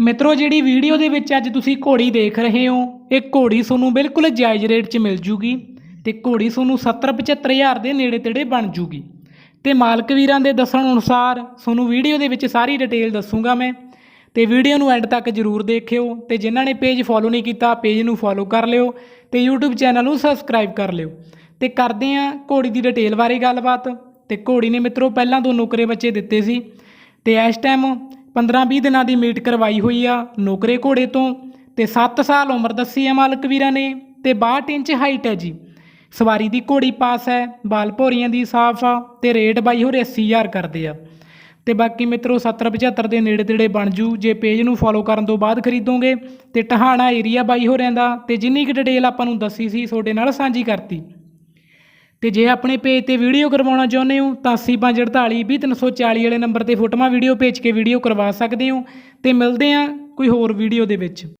ਮਿੱਤਰੋ, ਜਿਹੜੀ ਵੀਡੀਓ ਦੇ ਵਿੱਚ ਅੱਜ ਤੁਸੀਂ ਘੋੜੀ ਦੇਖ ਰਹੇ ਹੋ, ਇਹ ਘੋੜੀ ਤੁਹਾਨੂੰ ਬਿਲਕੁਲ ਜਾਇਜ਼ ਰੇਟ 'ਚ ਮਿਲ ਜੂਗੀ ਤੇ ਘੋੜੀ ਤੁਹਾਨੂੰ 70 75 ਹਜ਼ਾਰ ਦੇ ਨੇੜੇ ਤੇੜੇ ਬਣ ਜੂਗੀ। ਤੇ ਮਾਲਕ ਵੀਰਾਂ ਦੇ ਦੱਸਣ ਅਨੁਸਾਰ ਤੁਹਾਨੂੰ ਵੀਡੀਓ ਦੇ ਵਿੱਚ ਸਾਰੀ ਡਿਟੇਲ ਦੱਸੂਗਾ ਮੈਂ। ਤੇ ਵੀਡੀਓ ਨੂੰ ਐਂਡ ਤੱਕ ਜਰੂਰ ਦੇਖਿਓ ਤੇ ਜਿਨ੍ਹਾਂ ਨੇ ਪੇਜ ਫੋਲੋ ਨਹੀਂ ਕੀਤਾ, ਪੇਜ ਨੂੰ ਫੋਲੋ ਕਰ ਲਿਓ ਤੇ YouTube ਚੈਨਲ ਨੂੰ ਸਬਸਕ੍ਰਾਈਬ ਕਰ ਲਿਓ। ਤੇ ਕਰਦੇ ਆਂ ਘੋੜੀ ਦੀ ਡਿਟੇਲ ਬਾਰੇ ਗੱਲਬਾਤ। ਤੇ ਘੋੜੀ ਨੇ ਮਿੱਤਰੋ, ਪਹਿਲਾਂ ਦੋ ਨੌਕਰੇ ਬੱਚੇ ਦਿੱਤੇ ਸੀ ਤੇ ਇਸ ਟਾਈਮ 15-20 ਦਿਨਾਂ ਦੀ ਮੀਟ ਕਰਵਾਈ ਹੋਈ ਆ ਨੌਕਰੇ ਘੋੜੇ ਤੋਂ ਤੇ 7 ਸਾਲ ਉਮਰ ਦੱਸੀ ਆ ਮਾਲਕ ਵੀਰਾਂ ਨੇ ਤੇ 62 ਇੰਚ ਹਾਈਟ ਹੈ ਜੀ। ਸਵਾਰੀ ਦੀ ਘੋੜੀ ਪਾਸ ਹੈ, ਬਾਲ ਭੋਰੀਆਂ ਦੀ ਸਾਫ਼ ਆ ਤੇ ਰੇਟ ਬਾਈ ਹੋਰ 80000 ਕਰਦੇ ਆ। ਤੇ ਬਾਕੀ ਮਿੱਤਰੋ 70 75 ਦੇ ਨੇੜੇ ਤੇੜੇ ਬਣ ਜੂ। ਜੇ ਪੇਜ ਨੂੰ ਫੋਲੋ ਕਰਨ ਤੋਂ ਬਾਅਦ ਖਰੀਦੋਗੇ ਤੇ ਟਹਾਣਾ ਏਰੀਆ ਬਾਈ ਹੋਰਿਆਂ ਦਾ ਤੇ ਜਿੰਨੀ ਕੁ ਡਿਟੇਲ ਆਪਾਂ ਨੂੰ ਦੱਸੀ ਸੀ, ਤੁਹਾਡੇ ਨਾਲ ਸਾਂਝੀ ਕਰਤੀ। ਤੇ ਜੇ ਆਪਣੇ ਪੇਜ ਤੇ ਵੀਡੀਓ ਕਰਵਾਉਣਾ ਚਾਹੁੰਦੇ ਹੋ, ਤਾਂ 8548 20340 ਵਾਲੇ ਨੰਬਰ ਤੇ ਫੋਟੋਆਂ ਵੀਡੀਓ ਭੇਜ ਕੇ ਵੀਡੀਓ ਕਰਵਾ ਸਕਦੇ ਹੋ। ਤੇ ਮਿਲਦੇ ਆਂ ਕੋਈ ਹੋਰ ਵੀਡੀਓ ਦੇ ਵਿੱਚ।